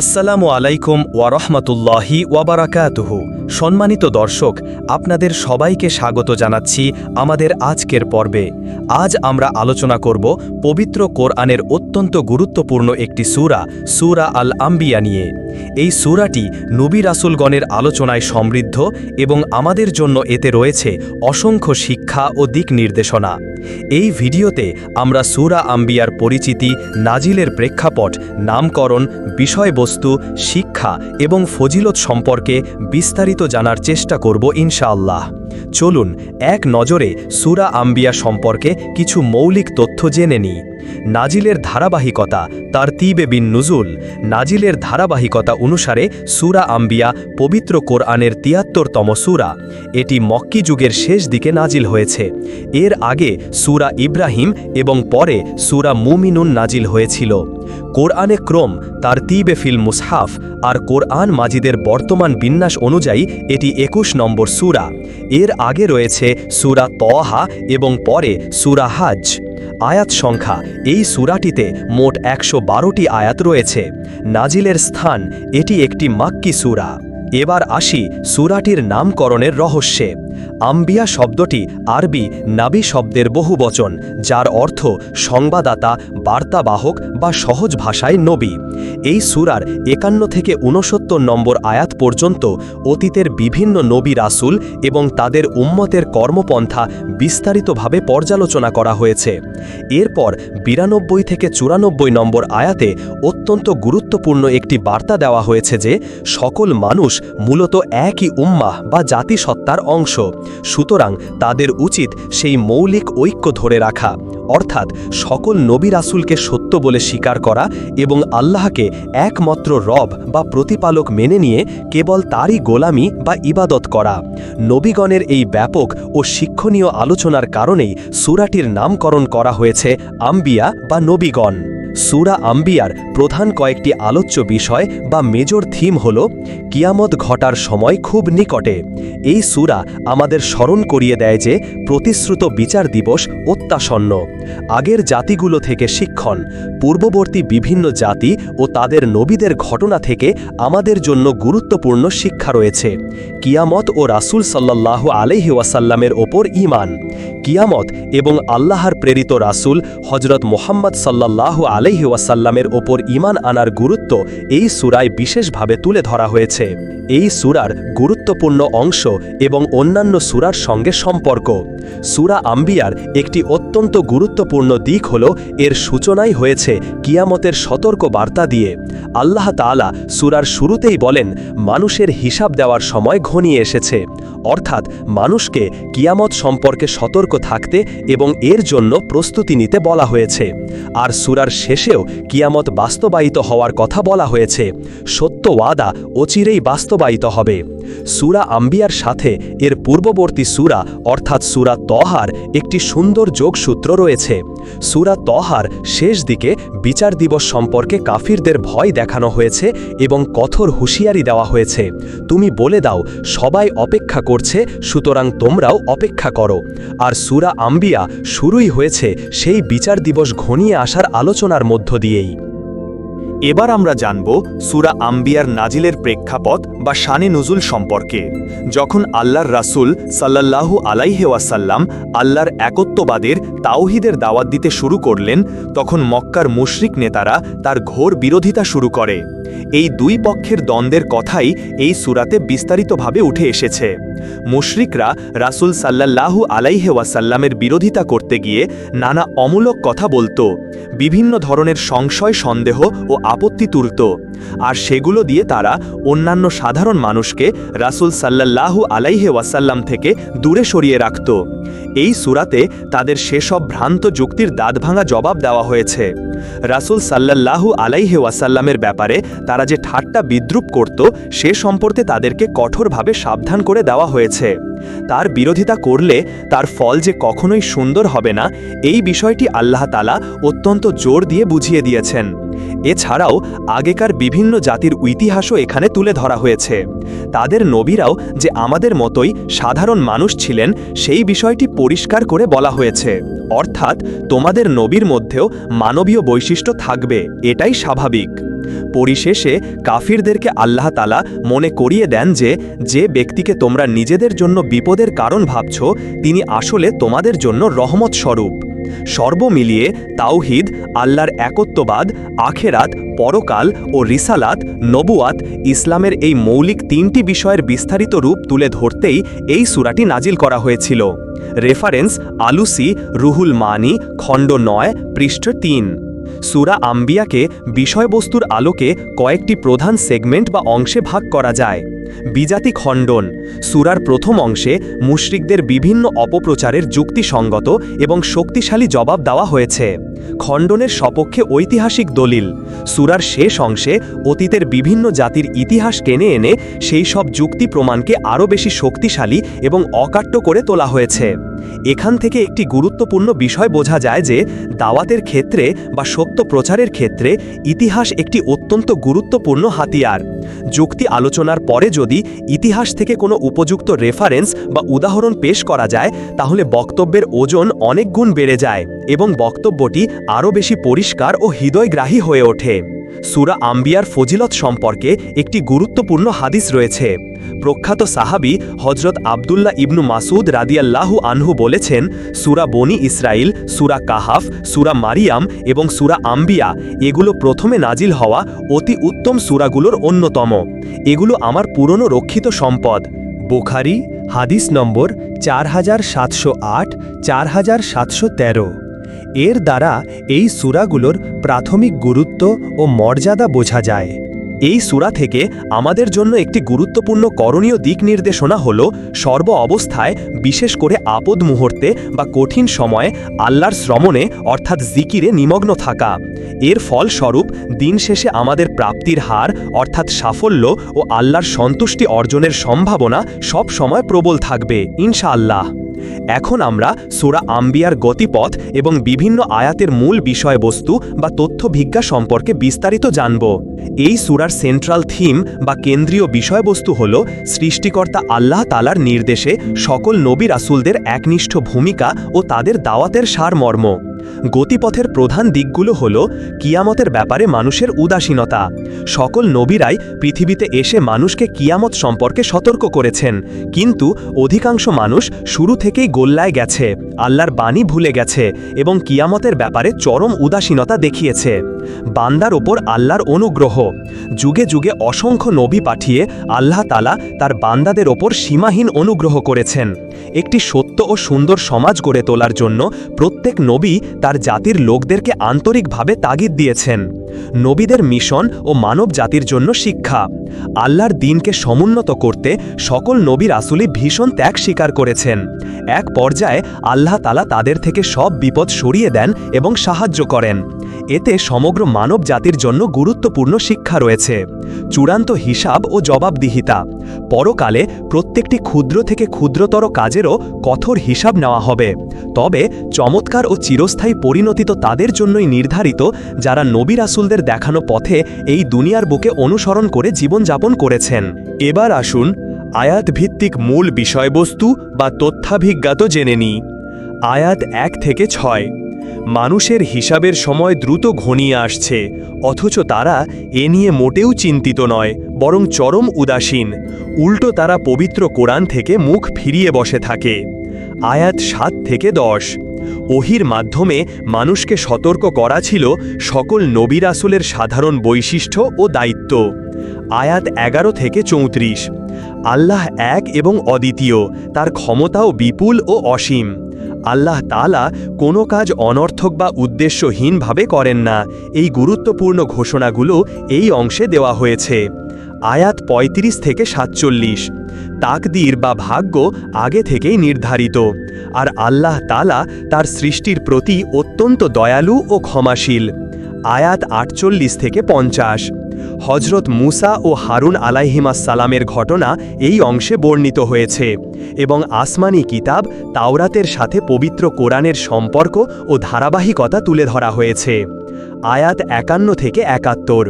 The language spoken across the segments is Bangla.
আসসালামু আলাইকুম ওয়ারহমতুল্লাহি ওয়াবারাকাতুহু সম্মানিত দর্শক, আপনাদের সবাইকে স্বাগত জানাচ্ছি আমাদের আজকের পর্বে। আজ আমরা আলোচনা করব পবিত্র কোরআনের অত্যন্ত গুরুত্বপূর্ণ একটি সুরা সুরা আল আম্বিয়া নিয়ে। এই সুরাটি নবী রাসুলগণের আলোচনায় সমৃদ্ধ এবং আমাদের জন্য এতে রয়েছে অসংখ্য শিক্ষা ও দিক নির্দেশনা। এই ভিডিওতে আমরা সুরা আম্বিয়ার পরিচিতি, নাজিলের প্রেক্ষাপট, নামকরণ, বিষয়বস্তু, শিক্ষা এবং ফজিলত সম্পর্কে বিস্তারিত জানার চেষ্টা করব ইনশাআল্লাহ। চলুন, এক নজরে সুরা আম্বিয়া সম্পর্কে কিছু মৌলিক তথ্য জেনে নিই নাজিলের ধারাবাহিকতা তার তিবে বিন নুজুল। নাজিলের ধারাবাহিকতা অনুসারে সুরা আম্বিয়া পবিত্র কোরআনের তিয়াত্তরতম সুরা। এটি মক্কি যুগের শেষ দিকে নাজিল হয়েছে। এর আগে সুরা ইব্রাহিম এবং পরে সুরা মুমিনুন নাজিল হয়েছিল। কোরআনে ক্রম তার তিবে ফিল মুসহাফ আর কোরআন মাজিদের বর্তমান বিন্যাস অনুযায়ী এটি একুশ নম্বর সুরা। এর আগে রয়েছে সুরা তহা এবং পরে সুরা হাজ। আয়াত সংখ্যা, এই সুরাটিতে মোট একশো বারোটি আয়াত রয়েছে। নাজিলের স্থান, এটি একটি মাক্কি সুরা। এবার আসি সুরাটির নামকরণের রহস্যে। আম্বিয়া শব্দটি আরবি নাবি শব্দের বহুবচন যার অর্থ সংবাদাতা বার্তাবাহক বা সহজ ভাষায় নবী। এই সুরার একান্ন থেকে ঊনসত্তর নম্বর আয়াত পর্যন্ত অতীতের বিভিন্ন নবী রাসুল এবং তাদের উম্মতের কর্মপন্থা বিস্তারিতভাবে পর্যালোচনা করা হয়েছে। এরপর বিরানব্বই থেকে চুরানব্বই নম্বর আয়াতে অত্যন্ত গুরুত্বপূর্ণ একটি বার্তা দেওয়া হয়েছে যে, সকল মানুষ মূলত একই উম্মাহ বা জাতিসত্তার অংশ। সুতরাং তাদের উচিত সেই মৌলিক ঐক্য ধরে রাখা, অর্থাৎ সকল নবী রাসুলকে সত্য বলে স্বীকার করা এবং আল্লাহকে একমাত্র রব বা প্রতিপালক মেনে নিয়ে কেবল তারই গোলামি বা ইবাদত করা। নবীগণের এই ব্যাপক ও শিক্ষণীয় আলোচনার কারণেই সুরাটির নামকরণ করা হয়েছে আম্বিয়া বা নবীগণ। সুরা আম্বিয়ার প্রধান কয়েকটি আলোচ্য বিষয় বা মেজর থিম হল, কিয়ামত ঘটার সময় খুব নিকটে। এই সুরা আমাদের স্মরণ করিয়ে দেয় যে, প্রতিশ্রুত বিচার দিবস অত্যাসন্ন। আগের জাতিগুলো থেকে শিক্ষণ, পূর্ববর্তী বিভিন্ন জাতি ও তাদের নবীদের ঘটনা থেকে আমাদের জন্য গুরুত্বপূর্ণ শিক্ষা রয়েছে। কিয়ামত ও রাসুল সাল্লাহ আলহি ওয়াসাল্লামের ওপর ইমান কিয়ামত এবং আল্লাহর প্রেরিত রাসুল হজরত মোহাম্মদ সাল্লাহ আলহি ওয়াসাল্লামের ওপর ইমান আনার গুরুত্ব এই সুরায় বিশেষভাবে তুলে ধরা হয়েছে। এই সুরার গুরুত্বপূর্ণ অংশ এবং অন্যান্য সুরার সঙ্গে সম্পর্ক। সুরা আম্বিয়ার একটি অত্যন্ত গুরুত্বপূর্ণ দিক হল, এর সূচনাই হয়েছে কিয়ামতের সতর্ক বার্তা দিয়ে। আল্লাহ তালা সুরার শুরুতেই বলেন, মানুষের হিসাব দেওয়ার সময় ঘনিয়ে এসেছে। অর্থাৎ মানুষকে কিয়ামত সম্পর্কে সতর্ক থাকতে এবং এর জন্য প্রস্তুতি নিতে বলা হয়েছে। আর সুরার শেষেও কিয়ামত বাস্তবায়িত হওয়ার কথা বলা হয়েছে। সত্য ওয়াদা অচিরেই বাস্তবায়িত হবে। সুরা আম্বিয়ার সাথে এর পূর্ববর্তী সুরা, অর্থাৎ সুরা তহার, একটি সুন্দর যোগসূত্র রয়েছে। সুরা তহার শেষ দিকে বিচার দিবস সম্পর্কে কাফিরদের ভয় দেখানো হয়েছে এবং কঠোর হুঁশিয়ারি দেওয়া হয়েছে। তুমি বলে দাও, সবাই অপেক্ষা করছে, সুতরাং তোমরাও অপেক্ষা করো। আর সুরা আম্বিয়া শুরুই হয়েছে সেই বিচার দিবস ঘনিয়ে আসার আলোচনার মধ্য দিয়েই। এবার আমরা জানব সুরা আম্বিয়ার নাজিলের প্রেক্ষাপট বা শানে নজুল সম্পর্কে, যখন আল্লাহর রাসুল সাল্লাল্লাহু আলাইহে ওয়াসাল্লাম আল্লাহর একত্ববাদের তাওহিদের দাওয়াত দিতে শুরু করলেন, তখন মক্কার মুশরিক নেতারা তার ঘোর বিরোধিতা শুরু করে। এই দুই পক্ষের দ্বন্দ্বের কথাই এই সুরাতে বিস্তারিতভাবে উঠে এসেছে। মুশরিকরা রাসুল সাল্লাল্লাহু আলাইহে ওয়াসাল্লামের বিরোধিতা করতে গিয়ে নানা অমূলক কথা বলতো, বিভিন্ন ধরনের সংশয়, সন্দেহ ও আপত্তি তুলত, আর সেগুলো দিয়ে তারা অন্যান্য সাধারণ মানুষকে রাসুল সাল্লাল্লাহু আলাইহে ওয়াসাল্লাম থেকে দূরে সরিয়ে রাখত। এই সুরাতে তাদের সেসব ভ্রান্ত যুক্তির দাঁত ভাঙা জবাব দেওয়া হয়েছে। রাসুল সাল্লাল্লাহু আলাইহে ওয়াসাল্লামের ব্যাপারে তারা যে ঠাট্টা বিদ্রুপ করত, সে সম্পর্কে তাদেরকে কঠোরভাবে সাবধান করে দেওয়া হয়েছে। তার বিরোধিতা করলে তার ফল যে কখনোই সুন্দর হবে না, এই বিষয়টি আল্লাহ তালা অত্যন্ত জোর দিয়ে বুঝিয়ে দিয়েছেন। এছাড়াও আগেকার বিভিন্ন জাতির ইতিহাসও এখানে তুলে ধরা হয়েছে। তাদের নবীরাও যে আমাদের মতোই সাধারণ মানুষ ছিলেন, সেই বিষয়টি পরিষ্কার করে বলা হয়েছে। অর্থাৎ তোমাদের নবীর মধ্যেও মানবীয় বৈশিষ্ট্য থাকবে, এটাই স্বাভাবিক। পরিশেষে কাফিরদেরকে আল্লাহ তালা মনে করিয়ে দেন যে যে ব্যক্তিকে তোমরা নিজেদের জন্য বিপদের কারণ ভাবছ, তিনি আসলে তোমাদের জন্য রহমত স্বরূপ। সর্বমিলিয়ে তাওহিদ, আল্লাহর একত্ববাদ আখেরাত, পরকাল ও রিসালাত নবুয়াত ইসলামের এই মৌলিক তিনটি বিষয়ের বিস্তারিত রূপ তুলে ধরতেই এই সুরাটি নাজিল করা হয়েছিল। রেফারেন্স আলুসি, রুহুল মানি, খণ্ড নয়, পৃষ্ঠ তিন। সুরা আম্বিয়াকে বিষয়বস্তুর আলোকে কয়েকটি প্রধান সেগমেন্ট বা অংশে ভাগ করা যায়। বিজাতি খণ্ডন, সুরার প্রথম অংশে মুশরিকদের বিভিন্ন অপপ্রচারের যুক্তিসঙ্গত এবং শক্তিশালী জবাব দেওয়া হয়েছে। খণ্ডনের সপক্ষে ঐতিহাসিক দলিল, সুরার শেষ অংশে অতীতের বিভিন্ন জাতির ইতিহাস টেনে এনে সেই সব যুক্তি প্রমাণকে আরও বেশি শক্তিশালী এবং অকাট্য করে তোলা হয়েছে। এখান থেকে একটি গুরুত্বপূর্ণ বিষয় বোঝা যায় যে দাওয়াতের ক্ষেত্রে বা সত্য প্রচারের ক্ষেত্রে ইতিহাস একটি অত্যন্ত গুরুত্বপূর্ণ হাতিয়ার। যুক্তি আলোচনার পরে যদি ইতিহাস থেকে কোনো উপযুক্ত রেফারেন্স বা উদাহরণ পেশ করা যায়, তাহলে বক্তব্যের ওজন অনেক গুণ বেড়ে যায় এবং বক্তব্যটি আরও বেশি পরিষ্কার ও হৃদয়গ্রাহী হয়ে ওঠে। সুরা আম্বিয়ার ফজিলত সম্পর্কে একটি গুরুত্বপূর্ণ হাদিস রয়েছে। প্রখ্যাত সাহাবি হজরত আবদুল্লাহ ইবনু মাসুদ রাদিয়াল্লাহু আনহু বলেছেন, সুরা বনি ইসরাইল সুরা কাহাফ, সুরা মারিয়াম এবং সুরা আম্বিয়া এগুলো প্রথমে নাজিল হওয়া অতি উত্তম সুরাগুলোর অন্যতম। এগুলো আমার পুরনো রক্ষিত সম্পদ। বুখারি, হাদিস নম্বর চার হাজার সাতশো আট, চার হাজার সাতশো তেরো। এর দ্বারা এই সূরাগুলোর প্রাথমিক গুরুত্ব ও মর্যাদা বোঝা যায়। এই সূরা থেকে আমাদের জন্য একটি গুরুত্বপূর্ণ করণীয় দিক নির্দেশনা হল সর্ব অবস্থায় বিশেষ করে আপদ মুহূর্তে বা কঠিন সময়ে আল্লাহর শ্রমণে, অর্থাৎ জিকিরে নিমগ্ন থাকা। এর ফলস্বরূপ দিন শেষে আমাদের প্রাপ্তির হার, অর্থাৎ সাফল্য ও আল্লাহর সন্তুষ্টি অর্জনের সম্ভাবনা সব সময় প্রবল থাকবে, ইনশাআল্লাহ। এখন আমরা সোরা আম্বিয়ার গতিপথ এবং বিভিন্ন আয়াতের মূল বিষয়বস্তু বা তথ্যভিজ্ঞা সম্পর্কে বিস্তারিত জানব। এই সুরার সেন্ট্রাল থিম বা কেন্দ্রীয় বিষয়বস্তু হল সৃষ্টিকর্তা আল্লাহ তালার নির্দেশে সকল নবী রাসুলদের একনিষ্ঠ ভূমিকা ও তাদের দাওয়াতের সারমর্ম। গতিপথের প্রধান দিকগুলো হল কিয়ামতের ব্যাপারে মানুষের উদাসীনতা। সকল নবীরাই পৃথিবীতে এসে মানুষকে কিয়ামত সম্পর্কে সতর্ক করেছেন। কিন্তু অধিকাংশ মানুষ শুরু থেকেই গোল্লায় গেছে, আল্লাহর বাণী ভুলে গেছে এবং কিয়ামতের ব্যাপারে চরম উদাসীনতা দেখিয়েছে। বান্দার ওপর আল্লাহর অনুগ্রহ। যুগে যুগে অসংখ্য নবী পাঠিয়ে আল্লাহ তালা তার বান্দাদের ওপর সীমাহীন অনুগ্রহ করেছেন। একটি সত্য ও সুন্দর সমাজ গড়ে তোলার জন্য প্রত্যেক নবী তার জাতির লোকদেরকে আন্তরিকভাবে তাগিদ দিয়েছেন। নবীদের মিশন ও মানব জাতির জন্য শিক্ষা। আল্লাহর দিনকে সমুন্নত করতে সকল নবীর আসলে ভীষণ ত্যাগ স্বীকার করেছেন। এক পর্যায়ে আল্লাহ তালা তাদের থেকে সব বিপদ সরিয়ে দেন এবং সাহায্য করেন। এতে সমগ্র মানব জাতির জন্য গুরুত্বপূর্ণ শিক্ষা রয়েছে। চূড়ান্ত হিসাব ও জবাবদিহিতা। পরকালে প্রত্যেকটি ক্ষুদ্র থেকে ক্ষুদ্রতর কাজেরও কঠোর হিসাব নেওয়া হবে। তবে চমৎকার ও চিরস্থায়ী পরিণতি তো তাদের জন্যই নির্ধারিত, যারা নবী রাসুলদের দেখানো পথে এই দুনিয়ার বুকে অনুসরণ করে জীবনযাপন করেছেন। এবার আসুন আয়াত ভিত্তিক মূল বিষয়বস্তু বা তথ্যাভিজ্ঞাত জেনে নিই। আয়াত এক থেকে ছয়। মানুষের হিসাবের সময় দ্রুত ঘনিয়ে আসছে, অথচ তারা এ নিয়ে মোটেও চিন্তিত নয়, বরং চরম উদাসীন। উল্টো তারা পবিত্র কোরআন থেকে মুখ ফিরিয়ে বসে থাকে। আয়াত সাত থেকে দশ। ওহির মাধ্যমে মানুষকে সতর্ক করা ছিল সকল নবীর আসলের সাধারণ বৈশিষ্ট্য ও দায়িত্ব। আয়াত এগারো থেকে চৌত্রিশ। আল্লাহ এক এবং অদ্বিতীয়, তার ক্ষমতাও বিপুল ও অসীম। আল্লাহ তালা কোনো কাজ অনর্থক বা উদ্দেশ্যহীনভাবে করেন না। এই গুরুত্বপূর্ণ ঘোষণাগুলো এই অংশে দেওয়া হয়েছে। আয়াত ৩৫ থেকে সাতচল্লিশ। তাকদির বা ভাগ্য আগে থেকেই নির্ধারিত। আর আল্লাহ তালা তার সৃষ্টির প্রতি অত্যন্ত দয়ালু ও ক্ষমাশীল। আয়াত আটচল্লিশ থেকে পঞ্চাশ। হজরত মুসা ও হারুন আলাইহিমাসালামের ঘটনা এই অংশে বর্ণিত হয়েছে। এবং আসমানি কিতাব তাওরাতের সাথে পবিত্র কোরআনের সম্পর্ক ও ধারাবাহিকতা তুলে ধরা হয়েছে। আয়াত একান্ন থেকে একাত্তর।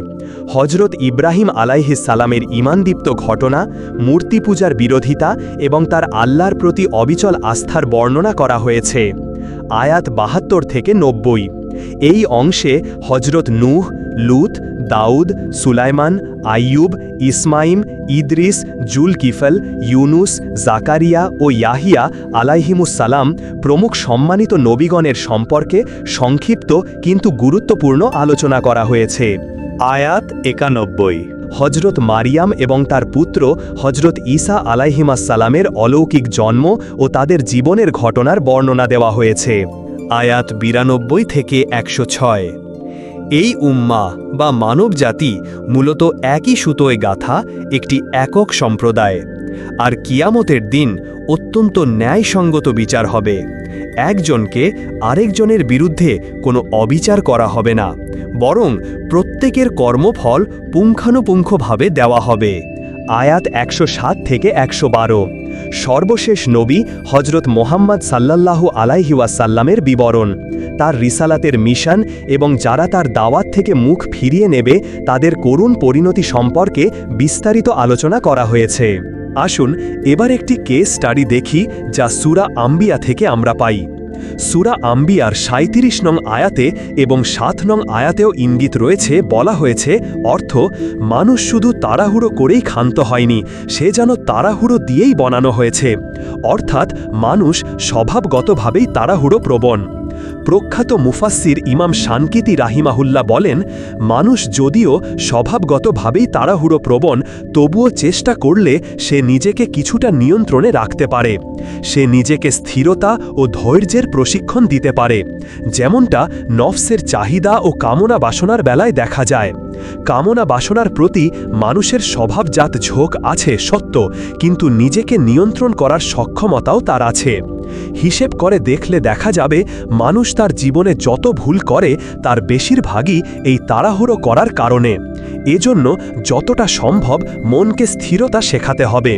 হজরত ইব্রাহিম আলাইহিসালামের ইমানদীপ্ত ঘটনা, মূর্তি পূজার বিরোধিতা এবং তার আল্লাহর প্রতি অবিচল আস্থার বর্ণনা করা হয়েছে। আয়াত বাহাত্তর থেকে নব্বই। এই অংশে হজরত নূহ লুত, দাউদ, সুলাইমান, আইয়ুব ইসমাইম ইদ্রিস, জুলকিফল, ইউনুস, জাকারিয়া ও ইয়াহিয়া আলাইহিমুসালাম প্রমুখ সম্মানিত নবীগণের সম্পর্কে সংক্ষিপ্ত কিন্তু গুরুত্বপূর্ণ আলোচনা করা হয়েছে। আয়াত একানব্বই। হজরত মারিয়াম এবং তার পুত্র হজরত ঈসা আলাইহিমাসালামের অলৌকিক জন্ম ও তাদের জীবনের ঘটনার বর্ণনা দেওয়া হয়েছে। আয়াত বিরানব্বই থেকে একশো ছয়। এই উম্মা বা মানব জাতি মূলত একই সুতোয় গাথা একটি একক সম্প্রদায়। আর কিয়ামতের দিন অত্যন্ত ন্যায়সঙ্গত বিচার হবে। একজনকে আরেকজনের বিরুদ্ধে কোনো অবিচার করা হবে না, বরং প্রত্যেকের কর্মফল পুঙ্খানুপুঙ্খভাবে দেওয়া হবে। আয়াত একশো সাত থেকে একশো বারো। সর্বশেষ নবী হজরত মোহাম্মদ সাল্লাল্লাহু আলাইহি ওয়াসাল্লামের বিবরণ। তার রিসালাতের মিশন এবং যারা তার দাওয়াত থেকে মুখ ফিরিয়ে নেবে, তাদের করুণ পরিণতি সম্পর্কে বিস্তারিত আলোচনা করা হয়েছে। আসুন, এবার একটি কেস স্টাডি দেখি যা সুরা আম্বিয়া থেকে আমরা পাই। সুরা আম্বিয়ার সাঁত্রিশ নং আয়াতে এবং সাত নং আয়াতেও ইঙ্গিত রয়েছে, বলা হয়েছে, অর্থ, মানুষ শুধু তাড়াহুড়ো করেই ক্ষান্ত হয়নি, সে যেন তাড়াহুড়ো দিয়েই বানানো হয়েছে। অর্থাৎ, মানুষ স্বভাবগতভাবেই তাড়াহুড়ো প্রবণ। প্রখ্যাত মুফাসির ইমাম শানকিতি রাহিমাহুল্লা বলেন, মানুষ যদিও স্বভাবগতভাবেই তাড়াহুড়ো প্রবণ, তবুও চেষ্টা করলে সে নিজেকে কিছুটা নিয়ন্ত্রণে রাখতে পারে। সে নিজেকে স্থিরতা ও ধৈর্যের প্রশিক্ষণ দিতে পারে। যেমনটা নফসের চাহিদা ও কামনা বাসনার বেলায় দেখা যায়। কামনা বাসনার প্রতি মানুষের স্বভাবজাত ঝোঁক আছে, সত্য, কিন্তু নিজেকে নিয়ন্ত্রণ করার সক্ষমতাও তার আছে। হিসেব করে দেখলে দেখা যাবে, মানুষ তার জীবনে যত ভুল করে, তার বেশিরভাগই এই তাড়াহুড়ো করার কারণে। এজন্য যতটা সম্ভব মনকে স্থিরতা শেখাতে হবে।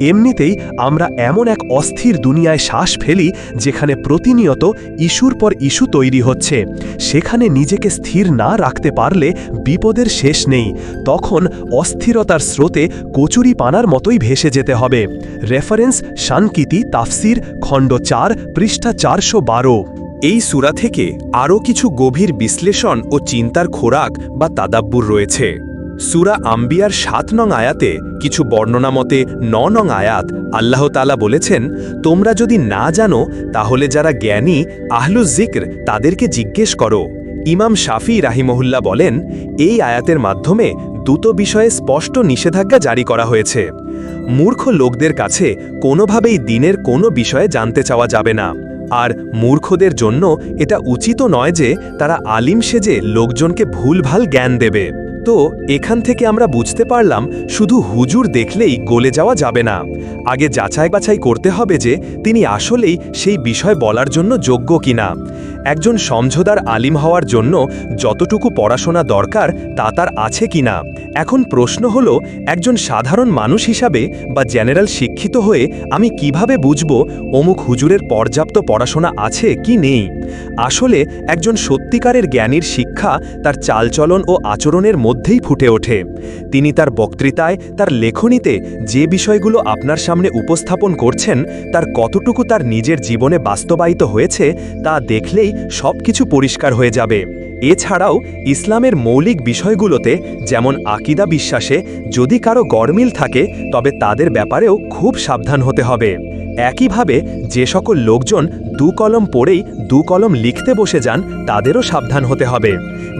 এমনিতেই আমরা এমন এক অস্থির দুনিয়ায় শ্বাস ফেলি যেখানে প্রতিনিয়ত ইস্যুর পর ইস্যু তৈরি হচ্ছে। সেখানে নিজেকে স্থির না রাখতে পারলে বিপদের শেষ নেই। তখন অস্থিরতার স্রোতে কচুরি পানার মতোই ভেসে যেতে হবে। রেফারেন্স শানকিতি তাফসির খণ্ড চার পৃষ্ঠা চারশো বারো। এই সুরা থেকে আরও কিছু গভীর বিশ্লেষণ ও চিন্তার খোরাক বা তাদাব্বুর রয়েছে। সুরা আম্বিয়ার সাত নং আয়াতে কিছু বর্ণনা মতে ন নং আয়াত আল্লাহ তালা বলেছেন, তোমরা যদি না জানো, তাহলে যারা জ্ঞানী আহলুজ জিক্র তাদেরকে জিজ্ঞেস করো। ইমাম শাফি রাহিমহুল্লা বলেন, এই আয়াতের মাধ্যমে দুটো বিষয়ে স্পষ্ট নিষেধাজ্ঞা জারি করা হয়েছে। মূর্খ লোকদের কাছে কোনোভাবেই দিনের কোনো বিষয়ে জানতে চাওয়া যাবে না। আর মূর্খদের জন্য এটা উচিত নয় যে তারা আলিম সেজে লোকজনকে ভুলভাল জ্ঞান দেবে। তো এখান থেকে আমরা বুঝতে পারলাম, শুধু হুজুর দেখলেই গলে যাওয়া যাবে না। আগে যাচাই বাছাই করতে হবে যে তিনি আসলেই সেই বিষয় বলার জন্য যোগ্য কিনা। একজন সমঝোদার আলিম হওয়ার জন্য যতটুকু পড়াশোনা দরকার তা তার আছে কিনা। এখন প্রশ্ন হল, একজন সাধারণ মানুষ হিসাবে বা জেনারেল শিক্ষিত হয়ে আমি কীভাবে বুঝব অমুক হুজুরের পর্যাপ্ত পড়াশোনা আছে কি নেই? আসলে একজন সত্যিকারের জ্ঞানীর শিক্ষা তার চালচলন ও আচরণের মধ্যেই ফুটে ওঠে। তিনি তার বক্তৃতায়, তার লেখনীতে যে বিষয়গুলো আপনার সামনে উপস্থাপন করছেন, তার কতটুকু তার নিজের জীবনে বাস্তবায়িত হয়েছে, তা দেখলেই সব কিছু পরিষ্কার হয়ে যাবে। এছাড়াও, ইসলামের মৌলিক বিষয়গুলোতে যেমন আকিদা বিশ্বাসে যদি কারও গরমিল থাকে, তবে তাদের ব্যাপারেও খুব সাবধান হতে হবে। একইভাবে, যে সকল লোকজন দু কলম পড়েই দু কলম লিখতে বসে যান, তাদেরও সাবধান হতে হবে।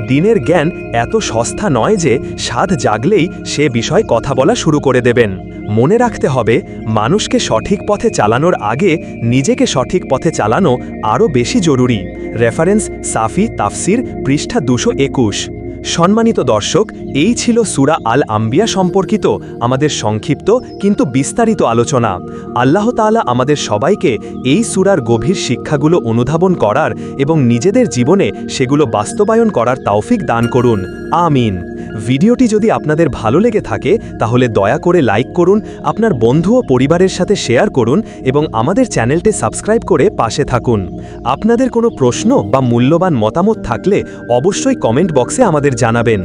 দিনের জ্ঞান এত সস্তা নয় যে স্বাদ জাগলেই সে বিষয় কথা বলা শুরু করে দেবেন। মনে রাখতে হবে, মানুষকে সঠিক পথে চালানোর আগে নিজেকে সঠিক পথে চালানো আরও বেশি জরুরি। রেফারেন্স সাফি তাফসির পৃষ্ঠা দুশো একুশ। সম্মানিত দর্শক, এই ছিল সুরা আল আম্বিয়া সম্পর্কিত আমাদের সংক্ষিপ্ত কিন্তু বিস্তারিত আলোচনা। আল্লাহ তালা আমাদের সবাইকে এই সুরার গভীর শিক্ষাগুলো অনুধাবন করার এবং নিজেদের জীবনে সেগুলো বাস্তবায়ন করার তাওফিক দান করুন। আমিন। ভিডিওটি যদি আপনাদের ভালো লেগে থাকে, তাহলে দয়া করে লাইক করুন, আপনার বন্ধু ও পরিবারের সাথে শেয়ার করুন এবং আমাদের চ্যানেলটি সাবস্ক্রাইব করে পাশে থাকুন। আপনাদের কোনো প্রশ্ন বা মূল্যবান মতামত থাকলে অবশ্যই কমেন্ট বক্সে আমাদের জানাবেন।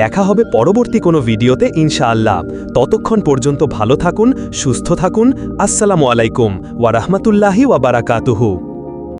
দেখা হবে পরবর্তী কোনো ভিডিওতে, ইনশাআল্লাহ। ততক্ষণ পর্যন্ত ভালো থাকুন, সুস্থ থাকুন। আসসালামু আলাইকুম, ওয়া রাহমাতুল্লাহি ওয়া বারাকাতুহু।